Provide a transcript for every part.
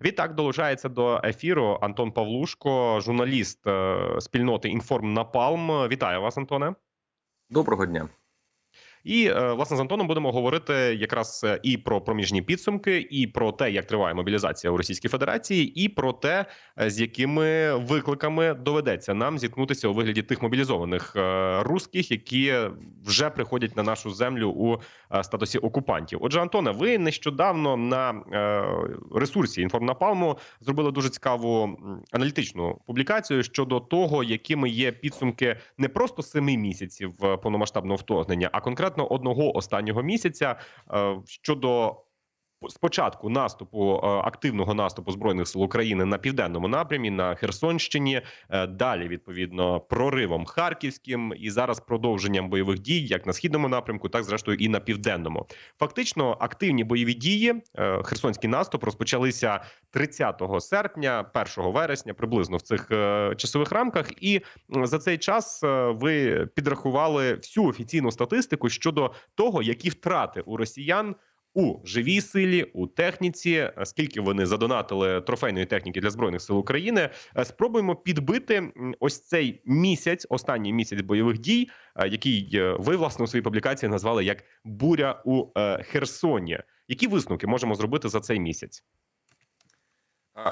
Відтак долучається до ефіру Антон Павлушко, журналіст е, спільноти Інформ Напалм. Вітаю вас, Антоне. Доброго дня. І е, власне з Антоном будемо говорити якраз е, і про проміжні підсумки, і про те, як триває мобілізація у Російській Федерації, і про те, е, з якими викликами доведеться нам зіткнутися у вигляді тих мобілізованих русських, які вже приходять на нашу землю у статусі окупантів. Отже, Антоне, ви нещодавно на ресурсі Інформнапалму зробили дуже цікаву аналітичну публікацію щодо того, якими є підсумки не просто семи місяців повномасштабного вторгнення, а конкретно одного останнього місяця е, щодо спочатку наступу е, активного наступу збройних сил України на південному напрямі на Херсонщині. е, Далі відповідно проривом харківським і зараз продовженням бойових дій як на східному напрямку, так зрештою і на південному. Фактично, активні бойові дії, е, херсонський наступ розпочалися 30 серпня, 1 вересня, приблизно в цих часових рамках. І за цей час ви підрахували всю офіційну статистику щодо того, які втрати у росіян. У живій силі, у техніці, скільки вони задонатили трофейної техніки для збройних сил України, Е, спробуємо підбити ось цей місяць, останній місяць бойових дій, е, який е, ви власне у своїй публікації назвали як буря у Херсоні. Які висновки можемо зробити за цей місяць?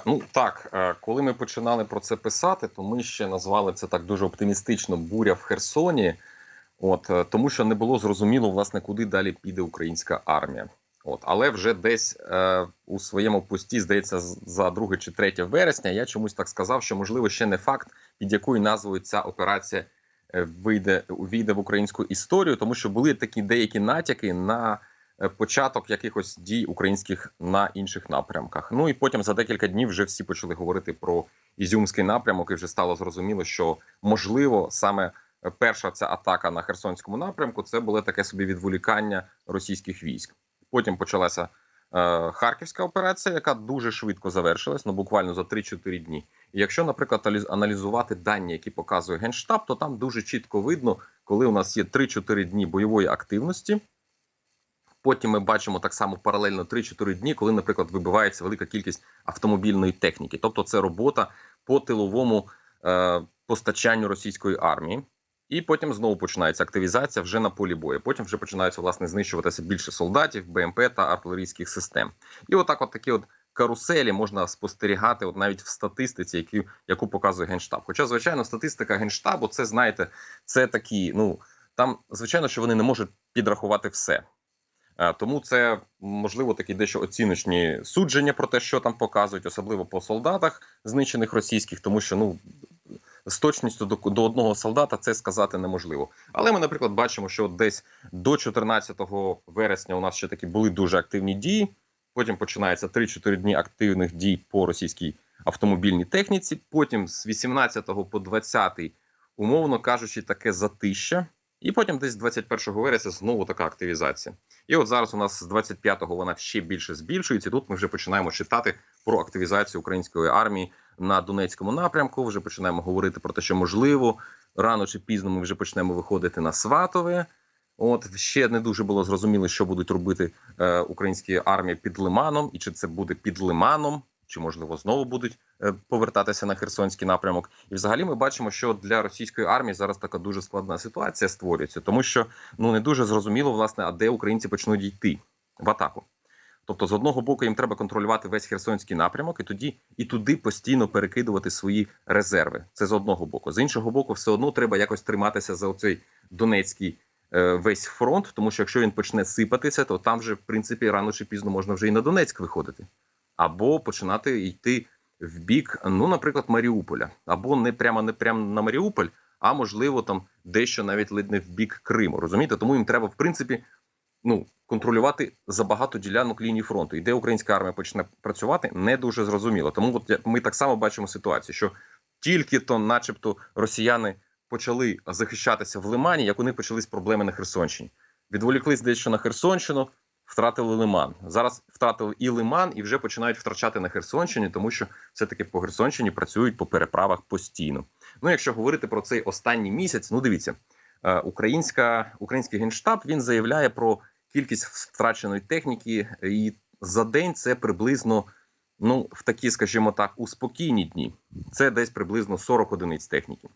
Ну так, коли ми починали про це писати, то ми ще назвали це так дуже оптимістично буря в Херсоні. От тому, що не було зрозуміло, власне, куди далі піде українська армія. От, але вже десь е, у своєму пості, здається, за 2 чи 3 вересня я чомусь так сказав, що можливо ще не факт, під якою назвою ця операція е, вийде увійде в українську історію, тому що були такі деякі натяки на е, початок якихось дій українських на інших напрямках. Ну і потім за декілька днів вже всі почали говорити про ізюмський напрямок, і вже стало зрозуміло, що можливо саме е, перша ця атака на Херсонському напрямку це було таке собі відволікання російських військ. Потім почалася е, Харківська операція, яка дуже швидко завершилась, ну буквально за 3-4 дні. І якщо, наприклад, аналізувати дані, які показує Генштаб, то там дуже чітко видно, коли у нас є 3-4 дні бойової активності. Потім ми бачимо так само паралельно 3-4 дні, коли, наприклад, вибивається велика кількість автомобільної техніки. Тобто, це робота по тиловому е, постачанню російської армії. І потім знову починається активізація вже на полі бою. Потім вже починаються власне знищуватися більше солдатів, БМП та артилерійських систем. І отак, от такі от каруселі можна спостерігати, от навіть в статистиці, які, яку показує генштаб. Хоча, звичайно, статистика генштабу, це знаєте, це такі. Ну там, звичайно, що вони не можуть підрахувати все. Е, Тому це можливо такі дещо оціночні судження про те, що там показують, особливо по солдатах знищених російських, тому що ну з точністю до, до одного солдата це сказати неможливо. Але ми, наприклад, бачимо, що десь до 14 вересня у нас ще такі були дуже активні дії. Потім починається 3-4 дні активних дій по російській автомобільній техніці. Потім з 18 по 20, умовно кажучи, таке затища. І потім десь 21 вересня знову така активізація. І от зараз у нас з 25-го вона ще більше збільшується. Тут ми вже починаємо читати про активізацію української армії на Донецькому напрямку. Вже починаємо говорити про те, що можливо рано чи пізно ми вже почнемо виходити на Сватове. От ще не дуже було зрозуміло, що будуть робити е, українські армії під Лиманом, і чи це буде під Лиманом, чи можливо знову будуть е, повертатися на Херсонський напрямок. І взагалі ми бачимо, що для російської армії зараз така дуже складна ситуація створюється, тому що ну не дуже зрозуміло, власне, а де українці почнуть йти в атаку. Тобто, з одного боку, їм треба контролювати весь херсонський напрямок, і тоді і туди постійно перекидувати свої резерви. Це з одного боку. З іншого боку, все одно треба якось триматися за оцей Донецький е, весь фронт, тому що якщо він почне сипатися, то там вже в принципі рано чи пізно можна вже і на Донецьк виходити, або починати йти в бік, ну, наприклад, Маріуполя, або не прямо не прямо на Маріуполь, а можливо там дещо навіть ледь не в бік Криму. Розумієте, тому їм треба в принципі ну контролювати забагато ділянок лінії фронту. І де українська армія почне працювати, не дуже зрозуміло. Тому от ми так само бачимо ситуацію, що тільки то, начебто, росіяни почали захищатися в Лимані, як у них почались проблеми на Херсонщині. Відволіклись дещо на Херсонщину, втратили Лиман. Зараз втратили і Лиман, і вже починають втрачати на Херсонщині, тому що все-таки по Херсонщині працюють по переправах постійно. Ну, якщо говорити про цей останній місяць, ну дивіться, е, українська, український генштаб він заявляє про кількість втраченої техніки, і за день це приблизно Ну, в такі, скажімо так, у спокійні дні це десь приблизно 40 одиниць техніки.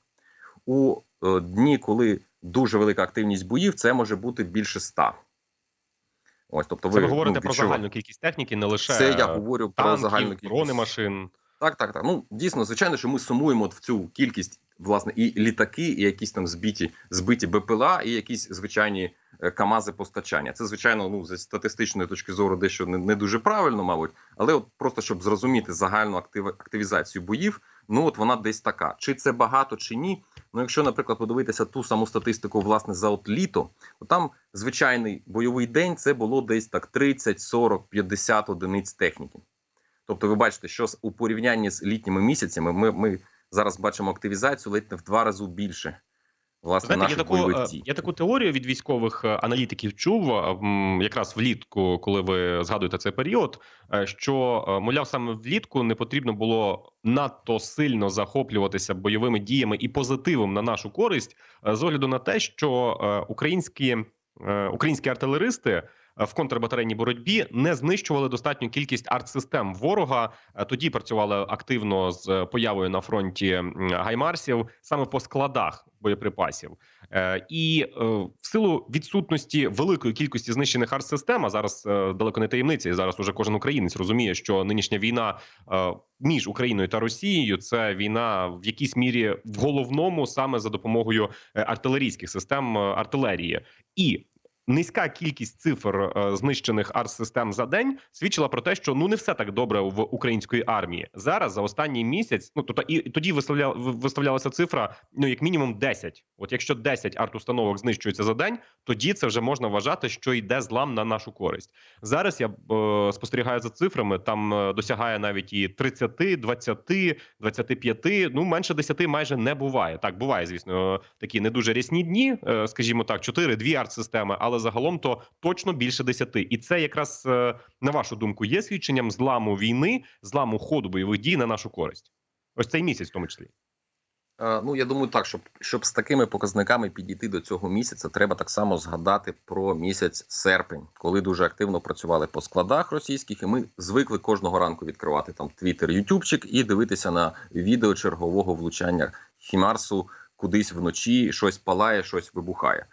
У е, дні, коли дуже велика активність боїв, це може бути більше 100. Ось, тобто Це ви ну, говорите про загальну кількість техніки, не лише Це я говорю про загальну кількість. бронемашин. Так, так, так. Ну дійсно, звичайно, що ми сумуємо в цю кількість власне і літаки, і якісь там збиті, збиті БПЛА, і якісь звичайні камази постачання. Це звичайно, ну з статистичної точки зору, дещо не, не дуже правильно, мабуть, але от просто щоб зрозуміти загальну актив, активізацію боїв, ну от вона десь така. Чи це багато, чи ні? Ну, якщо, наприклад, подивитися ту саму статистику, власне, за от літо, то там звичайний бойовий день це було десь так 30, 40, 50 одиниць техніки. Тобто, ви бачите, що у порівнянні з літніми місяцями ми, ми зараз бачимо активізацію ледь не в два рази більше. Власне, Знаєте, я таку, бойових е, я таку теорію від військових е, аналітиків чув е, якраз влітку, коли ви згадуєте цей період. Що мовляв, саме влітку не потрібно було надто сильно захоплюватися бойовими діями і позитивом на нашу користь, з огляду на те, що українські, українські артилеристи. Е, В контрбатарейній боротьбі не знищували достатню кількість артсистем ворога. Е, Тоді працювали активно з появою на фронті гаймарсів саме по складах боєприпасів. Е, І в силу відсутності великої кількості знищених артсистем, а зараз далеко не таємниця, і зараз уже кожен українець розуміє, що нинішня війна між Україною та Росією це війна в якійсь мірі в головному саме за допомогою артилерійських систем артилерії і. Низька кількість цифр е, знищених арт-систем за день свідчила про те, що ну не все так добре в української армії зараз за останній місяць. Ну тобто і тоді виставля, виставлялася цифра ну як мінімум 10. От якщо 10 арт-установок знищується за день, тоді це вже можна вважати, що йде злам на нашу користь. Зараз я е, спостерігаю за цифрами. Там е, досягає навіть і 30, 20, 25, Ну менше 10 майже не буває. Так буває, звісно, такі не дуже рясні дні, е, скажімо так, 4, 2 арт-системи, але загалом то точно більше 10. І це якраз е, на вашу думку є свідченням зламу війни, зламу ходу бойових дій на нашу користь. Ось цей місяць, в тому числі. Е, Ну, я думаю, так, щоб, щоб з такими показниками підійти до цього місяця, треба так само згадати про місяць серпень, коли дуже активно працювали по складах російських, і ми звикли кожного ранку відкривати там Твіттер, Ютубчик і дивитися на відео чергового влучання Хімарсу кудись вночі, щось палає, щось вибухає.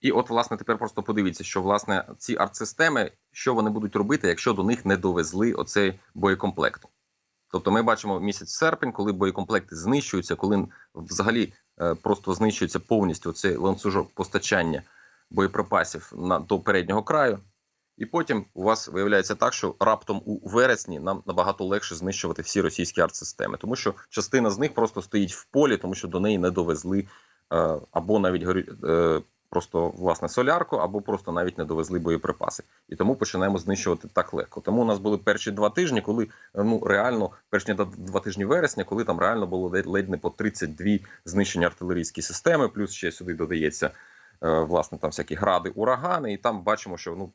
І от, власне, тепер просто подивіться, що власне ці артсистеми, що вони будуть робити, якщо до них не довезли оцей боєкомплект. Тобто ми бачимо місяць серпень, коли боєкомплекти знищуються, коли взагалі е, просто знищується повністю цей ланцюжок постачання боєприпасів на до переднього краю. І потім у вас виявляється так, що раптом у вересні нам набагато легше знищувати всі російські артсистеми, тому що частина з них просто стоїть в полі, тому що до неї не довезли е, або навіть е, просто власне солярку, або просто навіть не довезли боєприпаси. І тому починаємо знищувати так легко. Тому у нас були перші два тижні, коли ну реально перші два- тижні вересня, коли там реально було ледь- не по 32 знищені артилерійські системи, плюс ще сюди додається е, власне там всякі гради, урагани, і там бачимо, що ну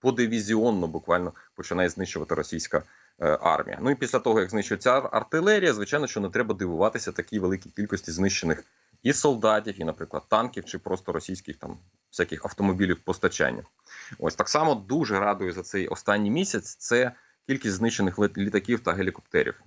подивізіонно буквально починає знищувати російська е, армія. Ну і після того, як знищується артилерія, звичайно, що не треба дивуватися такій великій кількості знищених і солдатів, і, наприклад, танків, чи просто російських там всяких автомобілів постачання. Ось так само дуже радую за цей останній місяць. Це кількість знищених літаків та гелікоптерів.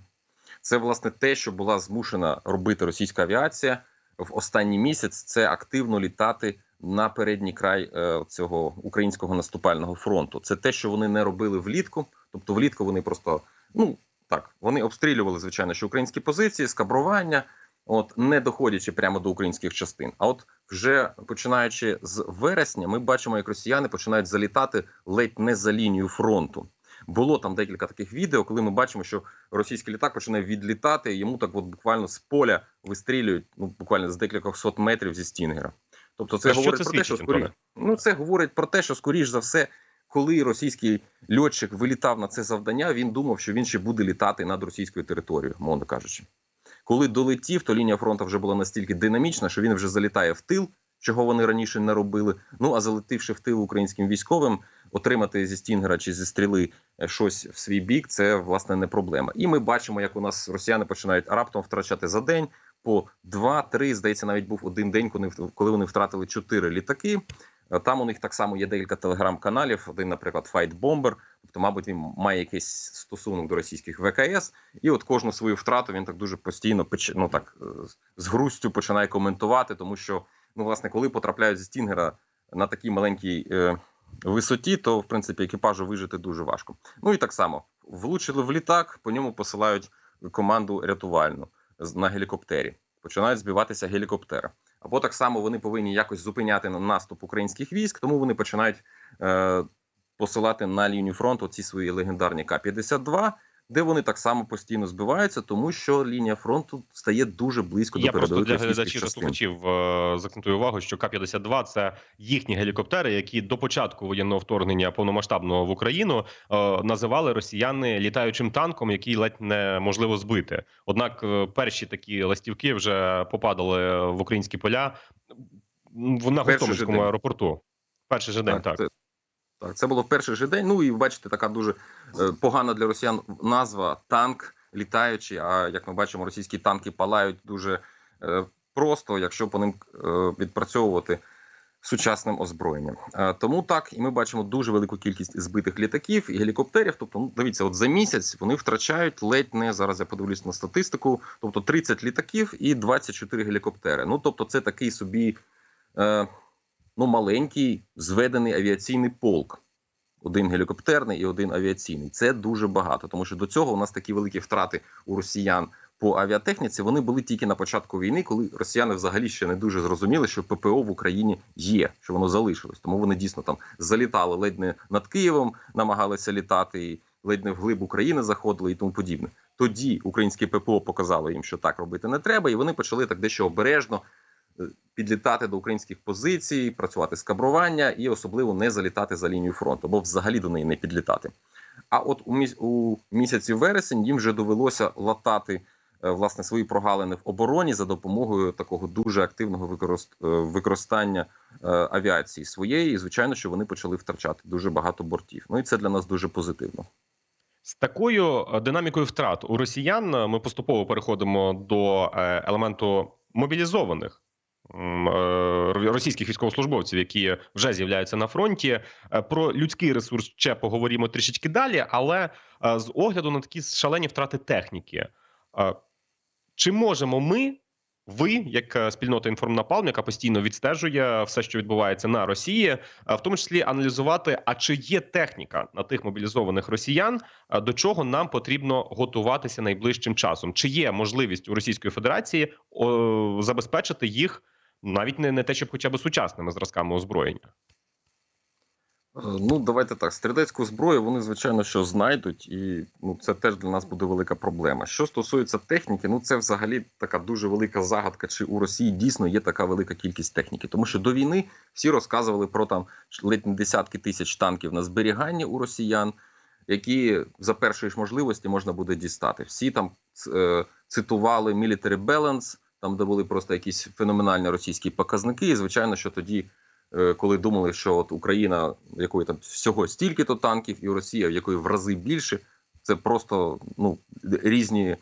Це власне те, що була змушена робити російська авіація в останній місяць. Це активно літати на передній край е, цього українського наступального фронту. Це те, що вони не робили влітку. Тобто, влітку вони просто ну так вони обстрілювали звичайно, що українські позиції, скабрування, от не доходячи прямо до українських частин. А от вже починаючи з вересня, ми бачимо, як росіяни починають залітати ледь не за лінію фронту. Було там декілька таких відео, коли ми бачимо, що російський літак починає відлітати, і йому так от буквально з поля вистрілюють, ну буквально з декількох сот метрів зі стінгера. Тобто, це що говорить це про те, що скоріш, ну це говорить про те, що скоріш за все, коли російський льотчик вилітав на це завдання, він думав, що він ще буде літати над російською територією, мовно кажучи. Коли долетів, то лінія фронту вже була настільки динамічна, що він вже залітає в тил, чого вони раніше не робили. Ну а залетівши в тил українським військовим, отримати зі стінгера чи зі стріли е, щось в свій бік, це власне не проблема. І ми бачимо, як у нас росіяни починають раптом втрачати за день по 2-3, здається, навіть був один день, коли вони втратили 4 літаки. Е, Там у них так само є декілька телеграм-каналів. Один, наприклад, Fight Bomber, тобто, мабуть, він має якийсь стосунок до російських ВКС, і от кожну свою втрату він так дуже постійно ну, так, е, з грустю починає коментувати, тому що, ну, власне, коли потрапляють зі Стінгера на такій маленькій е, висоті, то в принципі екіпажу вижити дуже важко. Ну і так само влучили в літак, по ньому посилають команду рятувальну на гелікоптері. Починають збиватися гелікоптери. Або так само вони повинні якось зупиняти на- наступ українських військ, тому вони починають е, посилати на лінію фронту ці свої легендарні К-52, де вони так само постійно збиваються, тому що лінія фронту стає дуже близько Я до просто для глядачів та слухачів е, закцентую увагу, що К-52 – це їхні гелікоптери, які до початку воєнного вторгнення повномасштабного в Україну е, називали росіяни літаючим танком, який ледь неможливо збити. Однак е, перші такі ластівки вже попадали в українські поля в- на Гостомельському аеропорту. Перший же день, так. Це, так, це було в перший же день. Ну і бачите, така дуже е, погана для росіян назва танк літаючий. А як ми бачимо, російські танки палають дуже е, просто, якщо по ним е, відпрацьовувати сучасним озброєнням. Е, тому так, і ми бачимо дуже велику кількість збитих літаків і гелікоптерів. Тобто, ну дивіться, от за місяць вони втрачають ледь не зараз. Я подивлюсь на статистику. Тобто 30 літаків і 24 гелікоптери. Ну тобто, це такий собі. Ну, маленький зведений авіаційний полк. Один гелікоптерний і один авіаційний. Це дуже багато, тому що до цього у нас такі великі втрати у росіян по авіатехніці. Вони були тільки на початку війни, коли росіяни взагалі ще не дуже зрозуміли, що ППО в Україні є, що воно залишилось. Тому вони дійсно там залітали ледь не над Києвом, намагалися літати, і ледь не вглиб України заходили і тому подібне. Тоді українське ППО показало їм, що так робити не треба, і вони почали так дещо обережно підлітати до українських позицій, працювати з кабрування і особливо не залітати за лінію фронту, або взагалі до неї не підлітати. А от у, міс- у місяці вересень їм вже довелося латати е, власне свої прогалини в обороні за допомогою такого дуже активного використ- е, використання е, авіації своєї. І звичайно, що вони почали втрачати дуже багато бортів. Ну і це для нас дуже позитивно. З такою е, динамікою втрат у росіян е, ми поступово переходимо до е, елементу мобілізованих е, російських військовослужбовців, які вже з'являються на фронті. Е, Про людський ресурс ще поговоримо трішечки далі, але е, з огляду на такі шалені втрати техніки, е, чи можемо ми? Ви, як е, спільнота інформнапалм, яка постійно відстежує все, що відбувається на Росії, е, в тому числі аналізувати, а чи є техніка на тих мобілізованих росіян, до чого нам потрібно готуватися найближчим часом? Чи є можливість у Російської Федерації забезпечити їх навіть не, не те, щоб хоча б сучасними зразками озброєння? Е, Ну, давайте так. Стрілецьку зброю вони, звичайно, що знайдуть, і ну, це теж для нас буде велика проблема. Що стосується техніки, ну це взагалі така дуже велика загадка, чи у Росії дійсно є така велика кількість техніки. Тому що до війни всі розказували про там ледь не десятки тисяч танків на зберігання у росіян, які за першої ж можливості можна буде дістати. Всі там е, цитували military balance, там де були просто якісь феноменальні російські показники. І звичайно, що тоді е, коли думали, що от Україна, в якої там всього стільки-то танків, і Росія, в якої в рази більше, це просто ну різні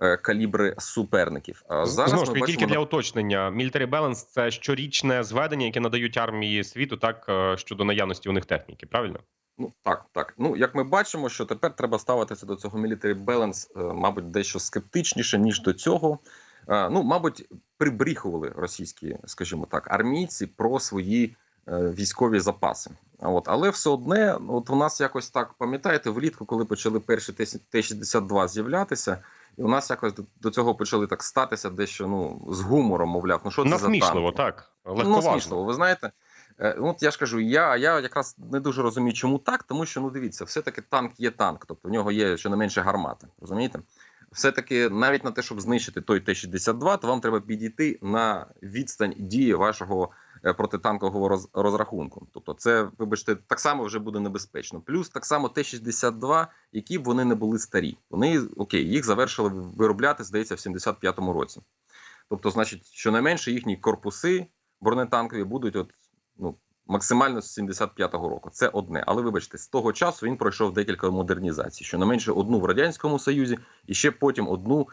е, калібри суперників. А зараз Знову ж таки, тільки для уточнення. Military Balance – це щорічне зведення, яке надають армії світу, так е, щодо наявності у них техніки. Правильно? Ну так, так. Ну як ми бачимо, що тепер треба ставитися до цього military balance, мабуть, дещо скептичніше ніж до цього. Ну, мабуть, прибріхували російські, скажімо так, армійці про свої е, військові запаси. А От, але все одне, от у нас якось так пам'ятаєте, влітку, коли почали перші Т- Т-62 з'являтися, і у нас якось до, цього почали так статися дещо ну з гумором, мовляв, ну що це за Насмішливо, танки? так. Ну, смішно, ви знаєте. Е, От я ж кажу, я, я якраз не дуже розумію, чому так, тому що ну дивіться, все-таки танк є танк, тобто в нього є щонайменше гармата. Розумієте? Все-таки навіть на те, щоб знищити той Т-62, то вам треба підійти на відстань дії вашого е, протитанкового роз, розрахунку. Тобто, це, вибачте, так само вже буде небезпечно. Плюс так само Т-62, які б вони не були старі. Вони окей, їх завершили виробляти, здається, в 75-му році. Тобто, значить, щонайменше їхні корпуси бронетанкові будуть от, ну, максимально з 75-го року. Це одне. Але вибачте, з того часу він пройшов декілька модернізацій. Щонайменше одну в Радянському Союзі, і ще потім одну,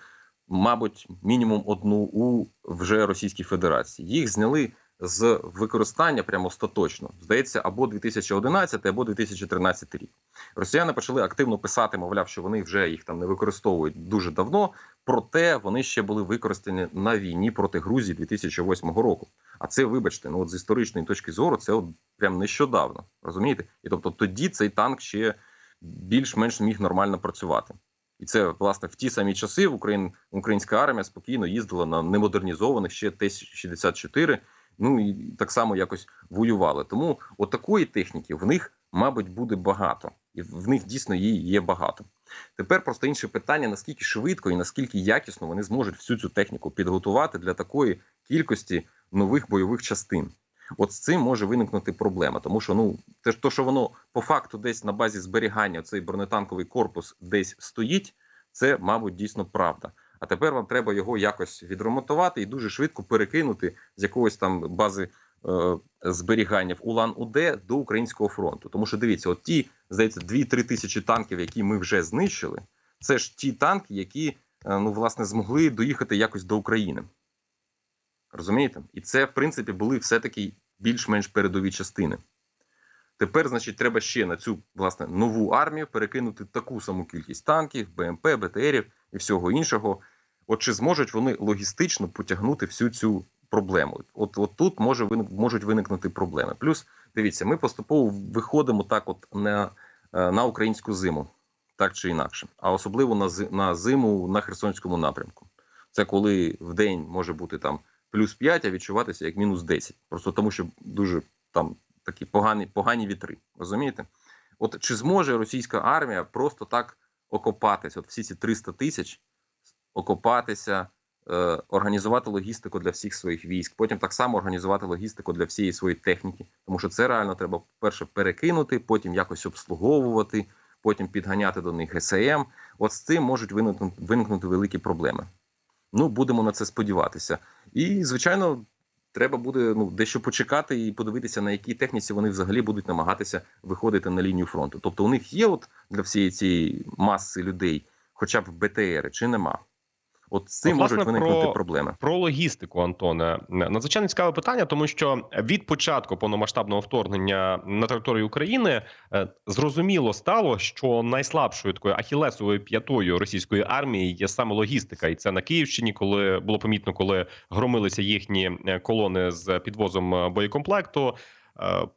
мабуть, мінімум одну у вже Російській Федерації. Їх зняли з використання прямо остаточно. Здається, або 2011, або 2013 рік. Росіяни почали активно писати, мовляв, що вони вже їх там не використовують дуже давно. Проте вони ще були використані на війні проти Грузії 2008 року. А це, вибачте, ну от з історичної точки зору, це от прям нещодавно. Розумієте? І тобто тоді цей танк ще більш-менш міг нормально працювати. І це власне в ті самі часи Україн, українська армія спокійно їздила на немодернізованих ще Т-64, ну і так само якось воювали. Тому от такої техніки в них, мабуть, буде багато, і в них дійсно її є багато. Тепер просто інше питання: наскільки швидко і наскільки якісно вони зможуть всю цю техніку підготувати для такої кількості нових бойових частин. От з цим може виникнути проблема, тому що ну те, то, що воно по факту десь на базі зберігання цей бронетанковий корпус десь стоїть, це, мабуть, дійсно правда. А тепер вам треба його якось відремонтувати і дуже швидко перекинути з якоїсь там бази е, зберігання в Улан-Удэ до українського фронту. Тому що дивіться, от ті, здається, 2-3 тисячі танків, які ми вже знищили, це ж ті танки, які е, ну власне змогли доїхати якось до України. Розумієте? І це, в принципі, були все-таки більш-менш передові частини. Тепер, значить, треба ще на цю власне нову армію перекинути таку саму кількість танків, БМП, БТРів і всього іншого. От чи зможуть вони логістично потягнути всю цю проблему? От, от тут може можуть виникнути проблеми. Плюс дивіться, ми поступово виходимо так, от на, е, на українську зиму, так чи інакше, а особливо на, на зиму на Херсонському напрямку. Це коли в день може бути там плюс 5, а відчуватися як мінус 10. Просто тому, що дуже там такі погані, погані вітри. Розумієте? От чи зможе російська армія просто так окопатися? От всі ці 300 тисяч окопатися, е, організувати логістику для всіх своїх військ, потім так само організувати логістику для всієї своєї техніки, тому що це реально треба перше перекинути, потім якось обслуговувати, потім підганяти до них ГСМ. От з цим можуть виникнути, виникнути великі проблеми. Ну, будемо на це сподіватися. І, звичайно, треба буде ну, дещо почекати і подивитися, на якій техніці вони взагалі будуть намагатися виходити на лінію фронту. Тобто, у них є от для всієї цієї маси людей, хоча б БТРи, чи нема. От з цим От, власне, можуть виникнути про- проблеми. Про логістику, Антоне, надзвичайно цікаве питання, тому що від початку повномасштабного вторгнення на територію України е, зрозуміло стало, що найслабшою такою ахілесовою п'ятою російської армії є саме логістика, і це на Київщині, коли було помітно, коли громилися їхні е, колони з підвозом е, боєкомплекту.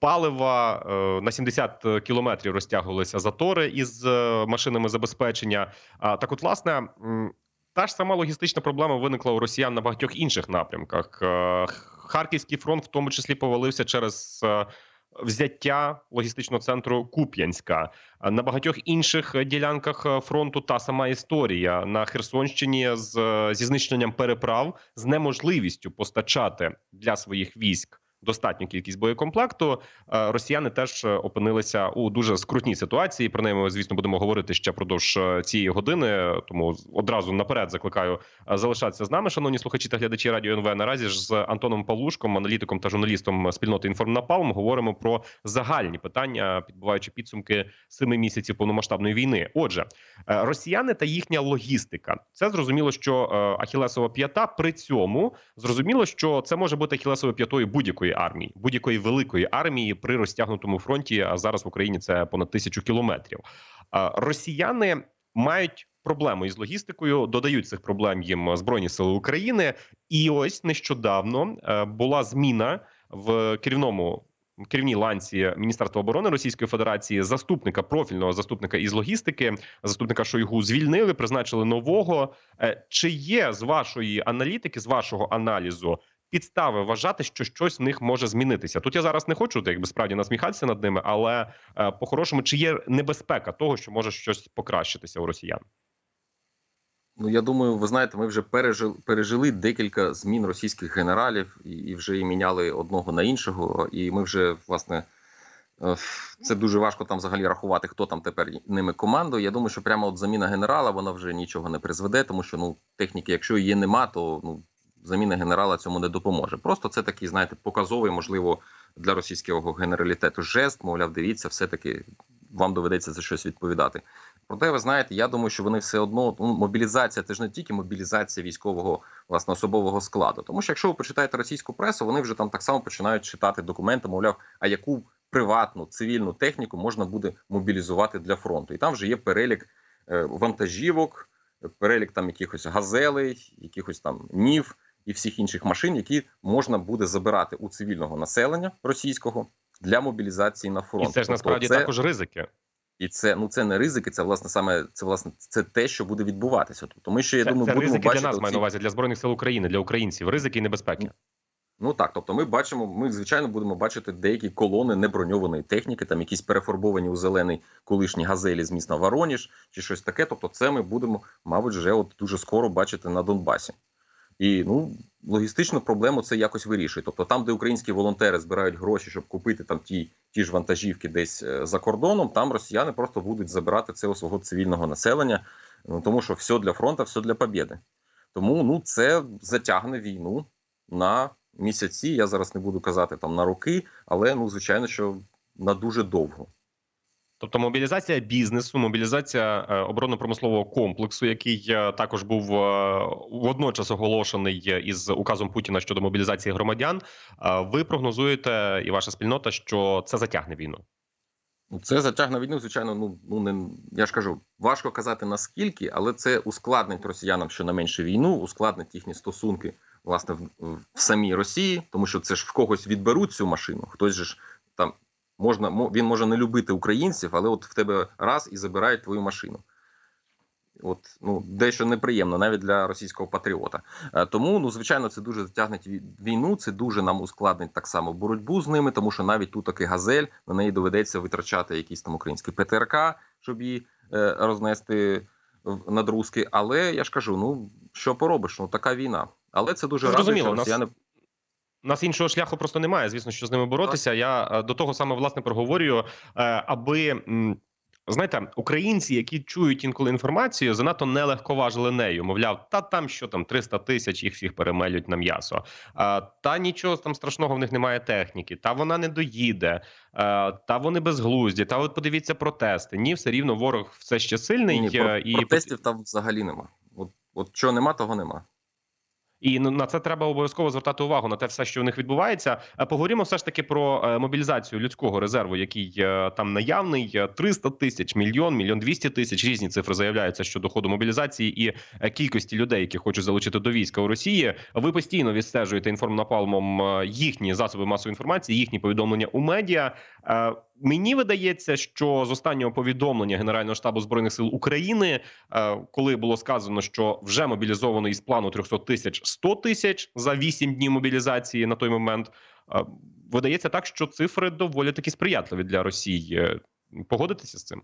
Палива на 70 кілометрів розтягувалися затори із машинами забезпечення. Так, от, власне, та ж сама логістична проблема виникла у росіян на багатьох інших напрямках. Е, Харківський фронт, в тому числі, повалився через е, взяття логістичного центру Куп'янська. На багатьох інших е, ділянках е, фронту та сама історія на Херсонщині з е, зі знищенням переправ з неможливістю постачати для своїх військ. Достатню кількість боєкомплекту Е, росіяни теж е, опинилися у дуже скрутній ситуації. Про неї ми, звісно, будемо говорити ще продовж е, цієї години. Тому одразу наперед закликаю залишатися з нами, шановні слухачі та глядачі радіо НВ. Наразі ж з Антоном Павлушком, аналітиком та журналістом спільноти «Інформнапалм» говоримо про загальні питання, підбиваючи підсумки семи місяців повномасштабної війни. Отже, росіяни та їхня логістика. Це зрозуміло, що Ахілесова п'ята. При цьому зрозуміло, що це може бути Ахілесовою п'ятою будь-якої армії, будь-якої великої армії при розтягнутому фронті. А зараз в Україні це понад тисячу кілометрів. Росіяни мають проблему із логістикою. Додають цих проблем їм збройні сили України. І ось нещодавно е, була зміна в керівному. Керівній ланці Міністерства оборони Російської Федерації заступника профільного заступника із логістики, заступника Шойгу звільнили, призначили нового. Е, Чи є з вашої аналітики, з вашого аналізу підстави вважати, що щось в них може змінитися? Тут я зараз не хочу якби справді насміхатися над ними, але е, по-хорошому, чи є небезпека того, що може щось покращитися у росіян? Ну я думаю, ви знаєте, ми вже пережили, пережили декілька змін російських генералів і, і вже і міняли одного на іншого. І ми вже власне е, це дуже важко там взагалі рахувати, хто там тепер ними командує. Я думаю, що прямо от заміна генерала вона вже нічого не призведе, тому що ну техніки, якщо її нема, то ну заміна генерала цьому не допоможе. Просто це такий, знаєте, показовий, можливо, для російського генералітету жест. Мовляв, дивіться, все таки вам доведеться за щось відповідати. Проте, ви знаєте, я думаю, що вони все одно ну, мобілізація це ж не тільки мобілізація військового власне особового складу. Тому що якщо ви почитаєте російську пресу, вони вже там так само починають читати документи, мовляв, а яку приватну цивільну техніку можна буде мобілізувати для фронту. І там вже є перелік е, вантажівок, перелік там якихось газелей, якихось там нів і всіх інших машин, які можна буде забирати у цивільного населення російського для мобілізації на фронт. І це ж Тобто насправді це- також ризики. і це ну це не ризики, це власне саме це власне це те, що буде відбуватися. Тобто ми ще я Це, думаю, це будемо ризики бачити для нас маю на увазі для збройних сил України, для українців. Ризики і небезпеки. Ну так, тобто ми бачимо, ми звичайно будемо бачити деякі колони неброньованої техніки, там якісь перефарбовані у зелений колишні газелі з міста Вороніж чи щось таке. Тобто, це ми будемо, мабуть, вже от дуже скоро бачити на Донбасі. І ну логістичну проблему це якось вирішує. Тобто, там, де українські волонтери збирають гроші, щоб купити там ті, ті ж вантажівки десь е, за кордоном, там росіяни просто будуть забирати це у свого цивільного населення, ну тому що все для фронту, все для побєди. Тому ну це затягне війну на місяці. Я зараз не буду казати там на роки, але ну звичайно, що на дуже довго. Тобто мобілізація бізнесу, мобілізація е, оборонно-промислового комплексу, який е, також був е, водночас оголошений із указом Путіна щодо мобілізації громадян. Ви прогнозуєте і ваша спільнота, що це затягне війну. Ну, Це затягне війну, звичайно. Ну ну не я ж кажу, важко казати наскільки, але це ускладнить росіянам щонайменше війну, ускладнить їхні стосунки власне в, в самій Росії, тому що це ж в когось відберуть цю машину. Хтось же ж можна мо- він може не любити українців, але от в тебе раз і забирають твою машину. От ну дещо неприємно навіть для російського патріота. Е, Тому ну звичайно, це дуже затягнеть ві- війну. Це дуже нам ускладнить так само боротьбу з ними, тому що навіть тут таки газель на неї доведеться витрачати якісь там українські ПТРК, щоб її е, рознести в- над. Але я ж кажу, ну що поробиш? Ну така війна. Але це дуже радує, що у нас- росіяни У нас іншого шляху просто немає. Звісно, що з ними боротися. Я е, до того саме власне проговорюю, е, аби. Знаєте, українці, які чують інколи інформацію, занадто нелегковажили нею. Мовляв, та там що там 300 тисяч їх всіх перемелють на м'ясо. А, та нічого там страшного в них немає техніки, та вона не доїде, та вони безглузді. Та от подивіться протести. Ні, все рівно ворог все ще сильний ні, е, і протестів там взагалі нема. От, от чого нема, того нема. І ну, на це треба обов'язково звертати увагу на те, все, що в них відбувається. Е, Поговоримо все ж таки про е, мобілізацію людського резерву, який е, там наявний. Е, 300 тисяч, мільйон, мільйон 200 тисяч. Різні цифри заявляються щодо ходу мобілізації і кількості людей, які хочуть залучити до війська у Росії. Ви постійно відстежуєте інформнапалмом їхні засоби масової інформації, їхні повідомлення у медіа. Мені видається, що з останнього повідомлення Генерального штабу збройних сил України, е, коли було сказано, що вже мобілізовано із плану 300 тисяч 100 тисяч за 8 днів мобілізації на той момент, е, видається так, що цифри доволі таки сприятливі для Росії. Погодитеся з цим?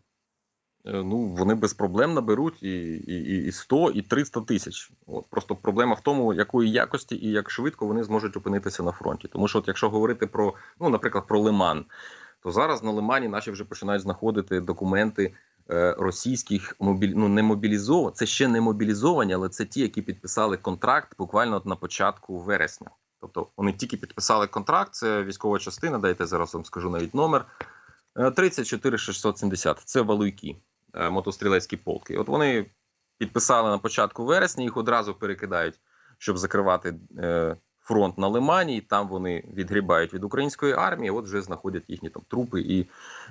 Е, Ну, вони без проблем наберуть і, і- і 100, і 300 тисяч. От просто проблема в тому, якої якості і як швидко вони зможуть опинитися на фронті. Тому що, от якщо говорити про, ну, наприклад, про Лиман, то зараз на Лимані наші вже починають знаходити документи е, російських мобіль... ну, не мобілізованих. Це ще не мобілізовані, але це ті, які підписали контракт буквально на початку вересня. Тобто вони тільки підписали контракт, це військова частина, дайте зараз вам скажу навіть номер. Е, 34670. Це валуйки, е, мотострілецькі полки. От вони підписали на початку вересня, їх одразу перекидають, щоб закривати е, фронт на Лимані. І там вони відгрібають від української армії. От вже знаходять їхні там трупи і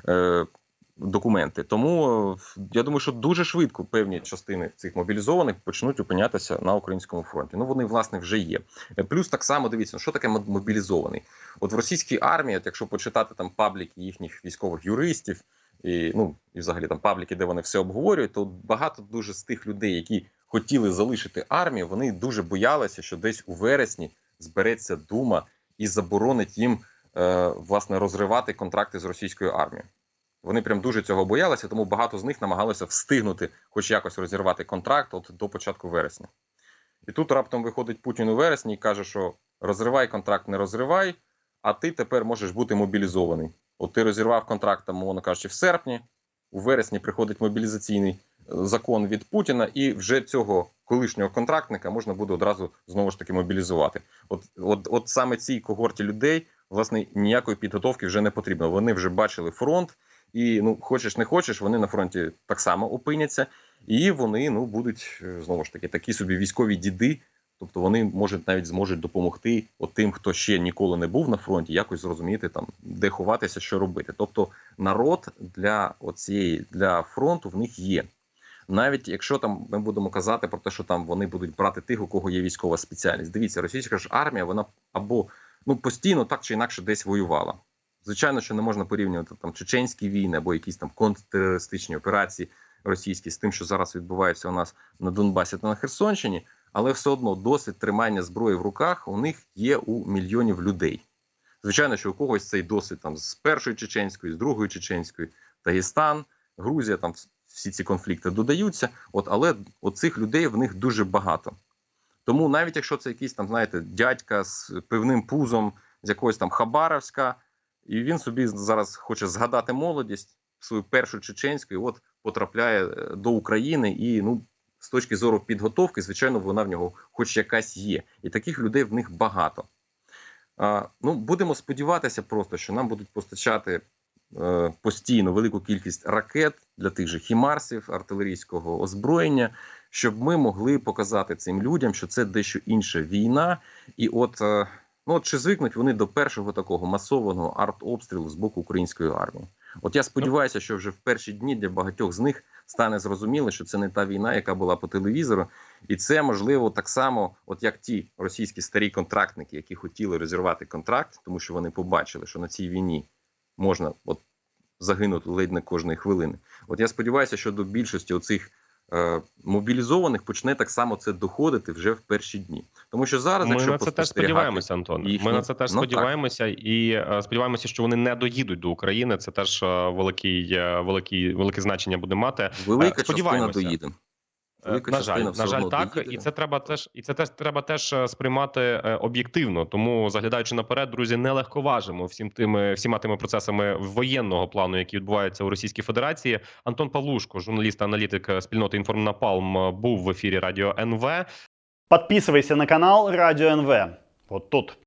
е, документи. Тому е, я думаю, що дуже швидко певні частини цих мобілізованих почнуть опинятися на українському фронті. Ну вони власне вже є. Е, Плюс так само дивіться, ну, що таке мо- мобілізований. От в російській армії, от якщо почитати там пабліки їхніх військових юристів, і ну і взагалі там пабліки, де вони все обговорюють, то багато дуже з тих людей, які хотіли залишити армію, вони дуже боялися, що десь у вересні збереться дума і заборонить їм е, власне розривати контракти з російською армією. Вони прям дуже цього боялися, тому багато з них намагалися встигнути, хоч якось розірвати контракт от до початку вересня. І тут раптом виходить Путін у вересні і каже, що розривай контракт, не розривай, а ти тепер можеш бути мобілізований. От ти розірвав контракт, там, мовно кажучи, в серпні, у вересні приходить мобілізаційний закон від Путіна, і вже цього колишнього контрактника можна буде одразу знову ж таки мобілізувати. От, от, от саме цій когорті людей власне ніякої підготовки вже не потрібно. Вони вже бачили фронт, І ну, хочеш не хочеш, вони на фронті так само опиняться, і вони ну будуть е, знову ж таки такі собі військові діди. Тобто вони можуть навіть зможуть допомогти от тим, хто ще ніколи не був на фронті, якось зрозуміти там, де ховатися, що робити. Тобто народ для оцієї для фронту в них є. Навіть якщо там ми будемо казати про те, що там вони будуть брати тих, у кого є військова спеціальність. Дивіться, російська ж армія, вона або ну постійно так чи інакше десь воювала. Звичайно, що не можна порівнювати там чеченські війни або якісь там контртерористичні операції російські з тим, що зараз відбувається у нас на Донбасі та на Херсонщині, але все одно досвід тримання зброї в руках у них є у мільйонів людей. Звичайно, що у когось цей досвід там з першої чеченської, з другої чеченської, Дагестан, Грузія, там всі ці конфлікти додаються. От, але оцих людей в них дуже багато. Тому навіть якщо це якийсь там, знаєте, дядька з пивним пузом з якогось там Хабаровська, і він собі зараз хоче згадати молодість свою першу чеченську, і от потрапляє е, до України, і ну з точки зору підготовки, звичайно, вона в нього хоч якась є. І таких людей в них багато. А, ну, будемо сподіватися, просто що нам будуть постачати постійно велику кількість ракет для тих же хімарсів, артилерійського озброєння, щоб ми могли показати цим людям, що це дещо інша війна, і от. Е, Ну, от чи звикнуть вони до першого такого масованого артобстрілу з боку української армії? От я сподіваюся, що вже в перші дні для багатьох з них стане зрозуміло, що це не та війна, яка була по телевізору, і це можливо так само, от як ті російські старі контрактники, які хотіли розірвати контракт, тому що вони побачили, що на цій війні можна от загинути ледь не кожної хвилини. От я сподіваюся, що до більшості оцих е, мобілізованих почне так само це доходити вже в перші дні, тому що зараз, Ми якщо на це теж сподіваємося, Антон. їхні- Ми на це теж Ну, так. сподіваємося і е, сподіваємося, що вони не доїдуть до України. Це теж е, великий, е, великий, велике значення буде мати. велика частина доїде. Е, Велика На жаль, на жаль, так, доїде. і це треба теж, і це теж треба теж е, сприймати е, об'єктивно. Тому заглядаючи наперед, друзі, не легковажимо всім тими всіма тими процесами воєнного плану, які відбуваються у Російській Федерації. Антон Павлушко, журналіст аналітик спільноти «Інформнапалм», був в ефірі Радіо НВ. Подписывайся на канал Радио НВ. Вот тут.